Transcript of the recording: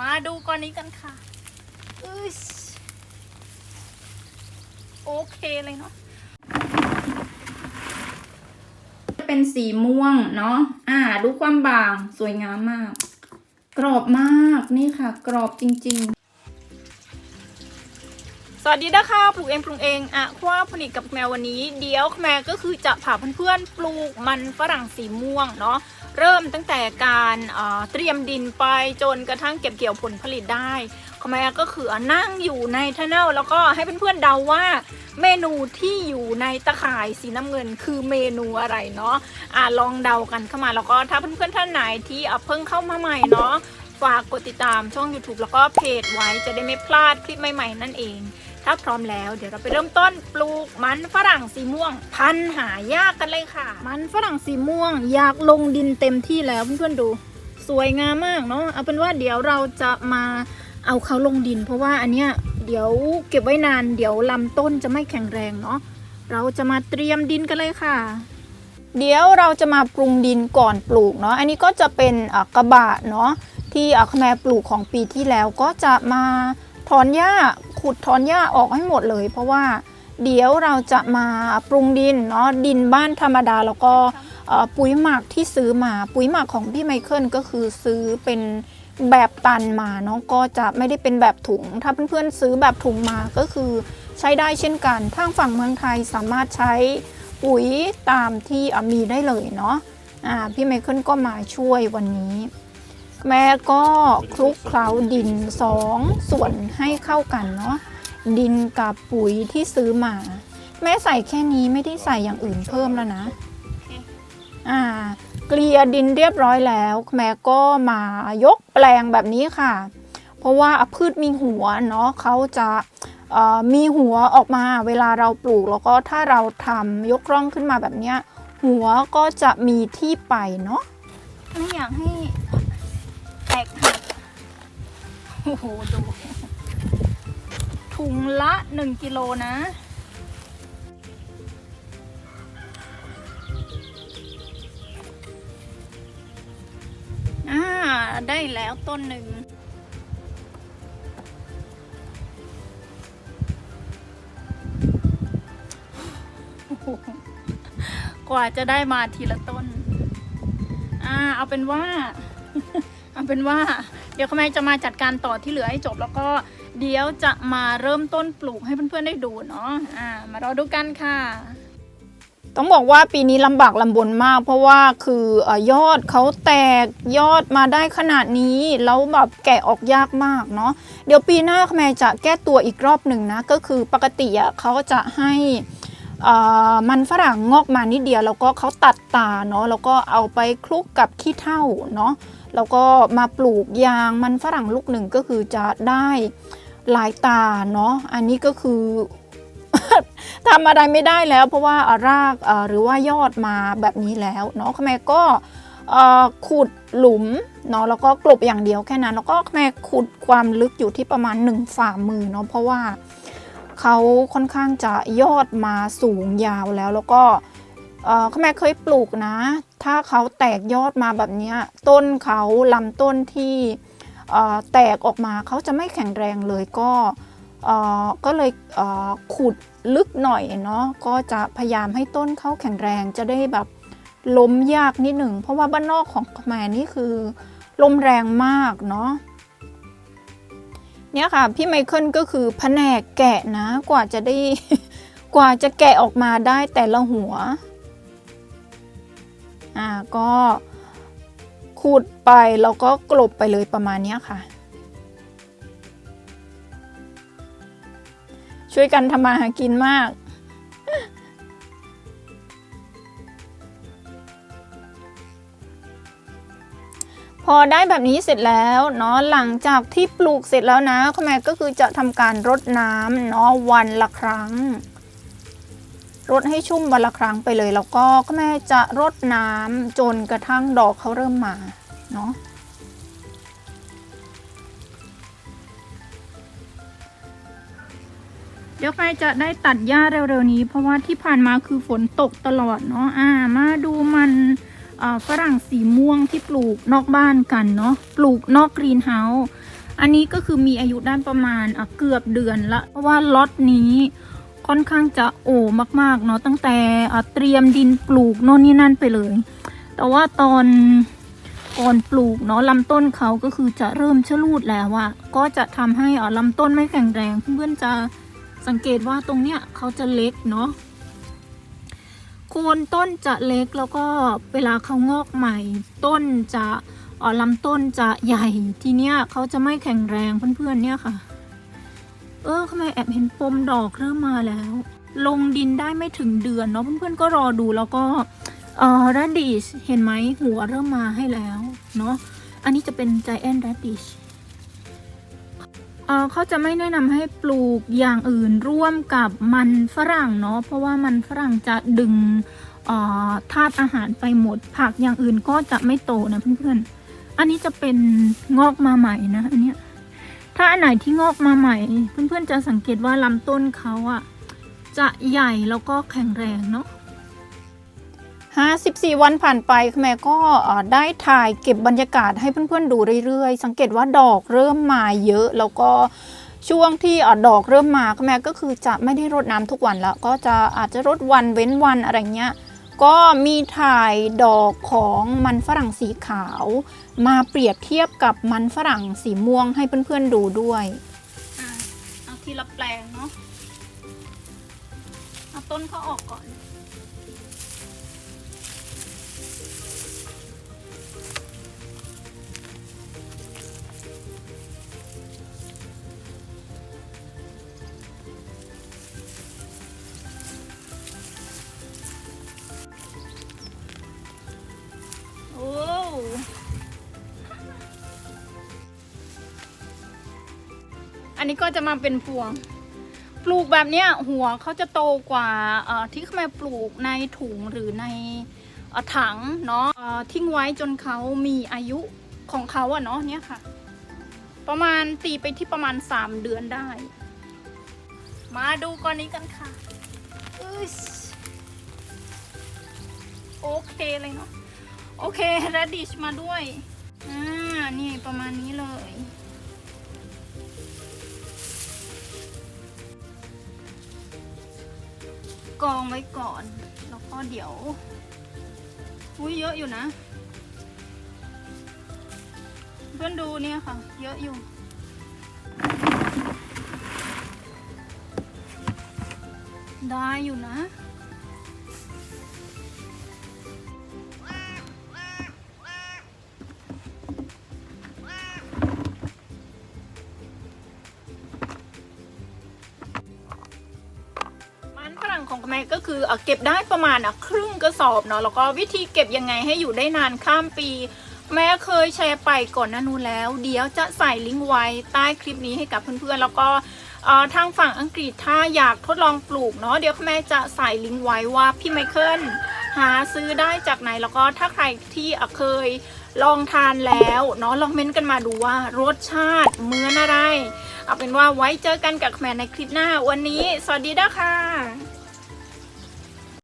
มาดูก้อนนี้กันค่ะอึ๊ยโอเคเลยเนาะเป็นสีม่วงเนาะอ่า ดูความบางสวยงามมาก กรอบมากนี่ค่ะ กรอบจริง ๆ สวัสดีนะคะปลูกเองปรุงเองอะว่าผลิตกับแมววันนี้ เดี๋ยวแมวก็คือจะพาเพื่อนๆปลูกมันฝรั่งสีม่วงเนาะ เริ่มตั้งแต่การเตรียมดินไปจนกระทั่งเก็บเกี่ยวผลผลิตได้คแมก็คือนั่งอยู่ในทันเนลแล้วก็ให้เพื่อนๆเดาว่าเมนูที่อยู่ในตะข่ายสีน้ำเงินคือเมนูอะไรเนาะอ่าลองเดากันเข้ามาแล้วก็ถ้าเพื่อนๆท่านไหนที่เพิ่งเข้ามาใหม่เนาะฝากกดติดตามช่อง YouTube แล้วก็เพจไว้จะได้ไม่พลาดคลิปใหม่ๆนั่นเอง ถ้าพร้อมแล้วเดี๋ยวเราไปเริ่มต้นปลูกมันฝรั่งสีม่วง พันหายากกันเลยค่ะ มันฝรั่งสีม่วงอยากลงดินเต็มที่แล้วเพื่อนๆดู สวยงามมากเนาะเอาเป็นว่าเดี๋ยวเราจะมาเอาเขาลงดิน เพราะว่าอันเนี้ยเดี๋ยวเก็บไว้นานเดี๋ยวลำต้นจะไม่แข็งแรงเนาะเราจะมาเตรียมดินกันเลยค่ะ เดี๋ยวเราจะมาปรุงดินก่อนปลูกเนาะอันนี้ก็จะเป็นกระบะเนาะที่อะแม่ปลูกของปีที่แล้วก็จะมา ถอนหญ้าขุดถอนหญ้าออกให้หมดเลย เพราะว่าเดี๋ยวเราจะมาปรุงดินเนาะดินบ้านธรรมดาแล้วก็ปุ๋ยหมักที่ซื้อมาปุ๋ยหมักของพี่ไมเคิลก็คือซื้อเป็นแบบตันมาเนาะก็จะไม่ได้เป็นแบบถุง ถ้าเพื่อนๆซื้อแบบถุงมาก็คือใช้ได้เช่นกันทางฝั่งเมืองไทยสามารถใช้ปุ๋ยตามที่มีได้เลยเนาะอ่าพี่ไมเคิลก็มาช่วยวันนี้ แม่ก็คลุกเคล้าดินสองส่วนให้เข้ากันเนาะดินกับปุ๋ยที่ซื้อมา แม่ใส่แค่นี้ไม่ได้ใส่อย่างอื่นเพิ่มแล้วนะอ่าเกลี่ยดินเรียบร้อยแล้ว แม่ก็มายกแปลงแบบนี้ค่ะ เพราะว่าพืชมีหัวเนาะเขาจะเอ่อมีหัวออกมาเวลาเราปลูกแล้วก็ถ้าเราทำยกร่องขึ้นมาแบบเนี้ยหัวก็จะมีที่ไปเนาะไม่อยากให้แตกหักโอ้โห ดู ถุงละ1กิโลนะ อ่า ได้แล้วต้นหนึ่งกว่าจะได้มาทีละต้น อ่า เอาเป็นว่า เอาเป็นว่าเดี๋ยวคุณแม่จะมาจัดการต่อที่เหลือให้จบแล้วก็เดี๋ยวจะมาเริ่มต้นปลูกให้เพื่อนๆได้ดูเนาะอ่ามารอดูกันค่ะ ต้องบอกว่าปีนี้ลำบากลำบนมาก เพราะว่าคืออยอดเขาแตกยอดมาได้ขนาดนี้แล้วแบบแกะออกยากมากเนาะเดี๋ยวปีหน้าแม่จะแก้ตัวอีกรอบหนึ่งนะ ก็คือปกติอะเขาจะให้มันฝรั่งงอกมานิดเดียวแล้วก็เขาตัดตาเนาะแล้วก็เอาไปคลุกกับขี้เถ้าเนาะ แล้วก็มาปลูกยางมันฝรั่งลูกหนึ่งก็คือจะได้หลายตาเนาะอันนี้ก็คือทำอะไรไม่ได้แล้ว เพราะว่ารากหรือว่ายอดมาแบบนี้แล้วเนาะแม่ก็ขุดหลุมเนาะแล้วก็กลบอย่างเดียวแค่นั้นแล้วก็แม่ขุดความลึกอยู่ที่ประมาณ 1 ฝ่ามือเนาะเพราะว่าเขาค่อนข้างจะยอดมาสูงยาวแล้วแล้วก็ เอ่อแม่เคยปลูกนะ ถ้าเขาแตกยอดมาแบบนี้ต้นเขาลำต้นที่แตกออกมาเขาจะไม่แข็งแรงเลยก็ก็เลยเขุดลึกหน่อยเนาะก็จะพยายามให้ต้นเขาแข็งแรงจะได้แบบล้มยากนิดหนึ่งเพราะว่าบ้านนอกของแม่นี่คือลมแรงมากเนาะเนี่ยค่ะพี่ไมเคิลก็คือแผนกแกะนะกว่าจะได้กว่าจะแกะออกมาได้แต่ละหัว อ่าก็ขูดไปแล้วก็กลบไปเลยประมาณนี้ค่ะ ช่วยกันทำมาหากินมากพอได้แบบนี้เสร็จแล้วเนาะหลังจากที่ปลูกเสร็จแล้วนะคุณแม่ก็คือจะทำการรดน้ำเนาะวันละครั้ง รดให้ชุ่มวันละครั้งไปเลย แล้วก็แม่จะรดน้ำจนกระทั่งดอกเขาเริ่มมาเนาะเดี๋ยวใครจะได้ตัดหญ้าเร็วๆนี้ เพราะว่าที่ผ่านมาคือฝนตกตลอดเนาะอ่ามาดูมันฝรั่งสีม่วงที่ปลูกนอกบ้านกันเนาะปลูกนอกกรีนเฮาส์อันนี้ก็คือมีอายุด้านประมาณเกือบเดือนละเพราะว่าล็อตนี้ ค่อนข้างจะโอ้มาก ๆ เนาะตั้งแต่เตรียมดินปลูกโน่นนี่นั่นไปเลย แต่ว่าตอนก่อนปลูกเนาะลำต้นเขาก็คือจะเริ่มชะลูดแล้วอะก็จะทำให้อะลำต้นไม่แข็งแรงเพื่อนจะสังเกตว่าตรงเนี้ยเขาจะเล็กเนาะโคนต้นจะเล็กแล้วก็เวลาเขางอกใหม่ ต้นจะอ่อลำต้นจะใหญ่ทีเนี้ยเขาจะไม่แข็งแรงเพื่อนๆเนี่ยค่ะ เออทำไมแอบเห็นปมดอกเริ่มมาแล้ว ลงดินได้ไม่ถึงเดือนเนาะเพื่อนๆก็รอดูแล้วก็เอ่อ radish เห็นไหมหัวเริ่มมาให้แล้วเนาะอันนี้จะเป็น giant radish เขาจะไม่แนะนำให้ปลูกอย่างอื่นร่วมกับมันฝรั่งเนาะเพราะว่ามันฝรั่งจะดึงธาตุอาหารไปหมด ผักอย่างอื่นก็จะไม่โตนะเพื่อนๆ อันนี้จะเป็นงอกมาใหม่นะอันเนี้ย ถ้าอันไหนที่งอกมาใหม่ เพื่อนๆจะสังเกตว่าลำต้นเขาอะจะใหญ่แล้วก็แข็งแรงเนาะ54 วันผ่านไปแม่ก็ได้ถ่ายเก็บบรรยากาศให้เพื่อนๆดูเรื่อยๆ สังเกตว่าดอกเริ่มมาเยอะ แล้วก็ช่วงที่ดอกเริ่มมาแม่ก็คือจะไม่ได้รดน้ำทุกวันแล้ว ก็จะอาจจะรดวันเว้นวันอะไรเงี้ย ก็มีถ่ายดอกของมันฝรั่งสีขาว มาเปรียบเทียบกับมันฝรั่งสีม่วงให้เพื่อนๆดูด้วยเอาทีละแปลงเนาะ เอาต้นเขาออกก่อน อันนี้ก็จะมาเป็นพวง ปลูกแบบเนี้ยหัวเขาจะโตกว่าที่เขามาปลูกในถุงหรือในอถังเนาะทิ้งไว้จนเขามีอายุของเขาอะเนาะเนี่ยค่ะ ประมาณตีไปที่ประมาณ 3 เดือนได้ มาดูก้อนนี้กันค่ะอึ๊ยโอเคเลยเนาะโอเค r a d i s h มาด้วย อ่า นี่ประมาณนี้เลย กองไว้ก่อน แล้วก็เดี๋ยวอุ้ยเยอะอยู่นะ เพื่อนดูเนี่ยค่ะ เยอะอยู่ได้อยู่นะ ของแม่ก็คือเก็บได้ประมาณครึ่งกระสอบเนาะแล้วก็วิธีเก็บยังไงให้อยู่ได้นานข้ามปี แม่เคยแชร์ไปก่อนหน้านู้นแล้ว เดี๋ยวจะใส่ลิงก์ไว้ใต้คลิปนี้ให้กับเพื่อนๆแล้วก็ทางฝั่งอังกฤษถ้าอยากทดลองปลูกเนาะเดี๋ยวแม่จะใส่ลิงก์ไว้ว่าพี่ไมเคิลหาซื้อได้จากไหนแล้วก็ถ้าใครที่เคยลองทานแล้วเนาะลองเม้นต์กันมาดูว่ารสชาติเหมือนอะไร เอาเป็นว่าไว้เจอกันกับแม่ในคลิปหน้าวันนี้ สวัสดีนะคะ